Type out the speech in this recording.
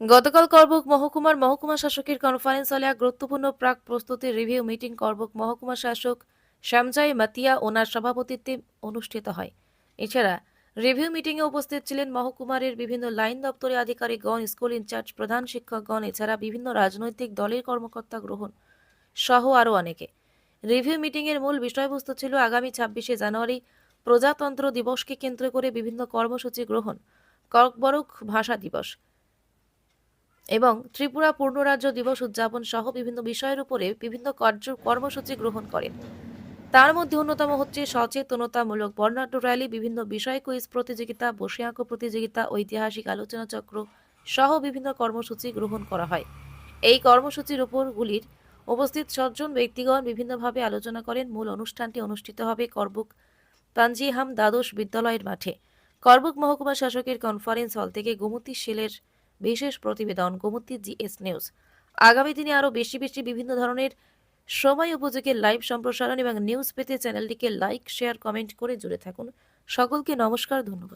গতকাল করবুক মহকুমার মহকুমা শাসকের কনফারেন্স হলে এক গুরুত্বপূর্ণ প্রাক প্রস্তুতির রিভিউ মিটিং করবুক মহকুমা শাসক শ্যামজাই মাতিয়া ওনার সভাপতিত্বে অনুষ্ঠিত হয়। এছাড়া রিভিউ মিটিংয়ে উপস্থিত ছিলেন মহকুমারের বিভিন্ন লাইন দপ্তরের আধিকারিকগণ স্কুল ইনচার্জ প্রধান শিক্ষকগণ, এছাড়া বিভিন্ন রাজনৈতিক দলের কর্মকর্তা গ্রহণ সহ আরও অনেকে। রিভিউ মিটিংয়ের মূল বিষয়বস্তু ছিল আগামী ছাব্বিশে জানুয়ারি প্রজাতন্ত্র দিবসকে কেন্দ্র করে বিভিন্ন কর্মসূচি গ্রহণ কর্কবরক ভাষা দিবস। এবং ত্রিপুরা পূর্ণরাজ্য দিবস উদযাপন সহ বিভিন্ন বিষয়ের উপরে বিভিন্ন কার্য, কর্মসূচি গ্রহণ করেন। তার মধ্যে অন্যতম হচ্ছে সচেতনতামূলক বর্ণাঢ্য র্যালি, বিভিন্ন বিষয় কুইজ প্রতিযোগিতা বসে আঁকো প্রতিযোগিতা, ঐতিহাসিক আলোচনা চক্র সহ বিভিন্ন কর্মসূচি গ্রহণ করা হয়। এই কর্মসূচির উপরগুলির উপস্থিত সজ্জন ব্যক্তিগণ বিভিন্নভাবে আলোচনা করেন। মূল অনুষ্ঠানটি অনুষ্ঠিত হবে করবুক পাঞ্জিহাম দ্বাদশ বিদ্যালয়ের মাঠে। করবুক মহকুমা শাসকের কনফারেন্স হল থেকে গোমতী সেলের বিশেষ প্রতিবেদন গোমতী জিএস নিউজ। আগামী দিনে আরও বেশি বেশি বিভিন্ন ধরনের সময় উপযোগী লাইভ সম্প্রসারণ এবং নিউজ পেতে চ্যানেলটিকে লাইক, শেয়ার, কমেন্ট করে জুড়ে থাকুন। সকলকে নমস্কার, ধন্যবাদ।